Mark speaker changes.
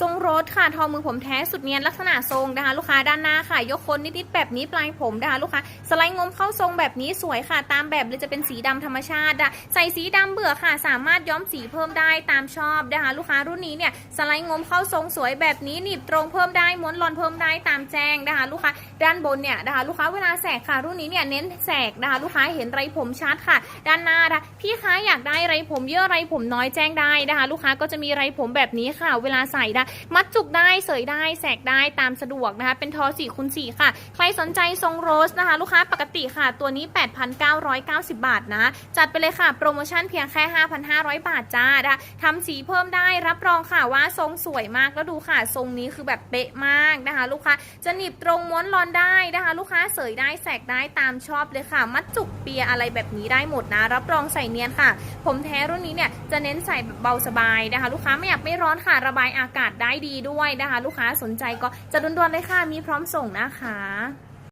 Speaker 1: ทรงรถค่ะทอมือผมแท้สุดเนียนลักษณะทรงนะคะลูกค้าด้านหน้าค่ะ ยกคนนิดๆแบบนี้ปลายผมนะคะลูกค้าสไลด์งมเข้าทรงแบบนี้สวยค่ะ ตามแบบเลยจะเป็นสีดำธรรมชาติะใส่สีดำเบื่อค่ะ สามารถย้อมสีเพิ่มได้ตามชอบนะคะลูกค้ารุ่นนี้เนี่ยสไลด์งมเข้าทรงสวยแบบนี้หนีบตรงเพิ่มได้ม้วนรอนเพิ่มได้ตามแจ้งนะคะลูกค้าด้านบนเนี่ยนะคะลูกค้าเวลาแสกค่ะ รุ่นนี้เนี่ยเน้นแสกนะคะลูกค้าเห็นไรผมชัดค่ะ ด้านหน้านะคะพี่ค้าอยากได้ไรผมเยอะไรผมน้อยแจ้งได้นะคะลูกค้าก็จะมีไรผมแบบนี้ค่ะ เวลาใส่ได้มัดจุกได้เสยได้แสกได้ตามสะดวกนะคะ เป็นทอ4คูณ4ค่ะ ใครสนใจทรงโรสนะคะ ลูกค้าปกติค่ะ ตัวนี้ 8,990 บาทนะ จัดไปเลยค่ะ โปรโมชั่นเพียงแค่ 5,500 บาทจ้าทำสีเพิ่มได้รับรองค่ะว่าทรงสวยมากแล้วดูค่ะ ทรงนี้คือแบบเป๊ะมากนะคะ ลูกค้าจะหนีบตรงม้วนรอนได้นะคะ ลูกค้าเสยได้แสกได้ตามชอบเลยค่ะ มัดจุกเปียอะไรแบบนี้ได้หมดนะ รับรองใส่เนียนค่ะ ผมแท้รุ่นนี้เนี่ยจะเน้นใส่แบบเบาสบายนะคะ ลูกค้าไม่อยากไม่ร้อนค่ะระบายอากาศได้ดีด้วยนะคะ ลูกค้าสนใจก็จะด่วนๆเลยค่ะมีพร้อมส่งนะคะ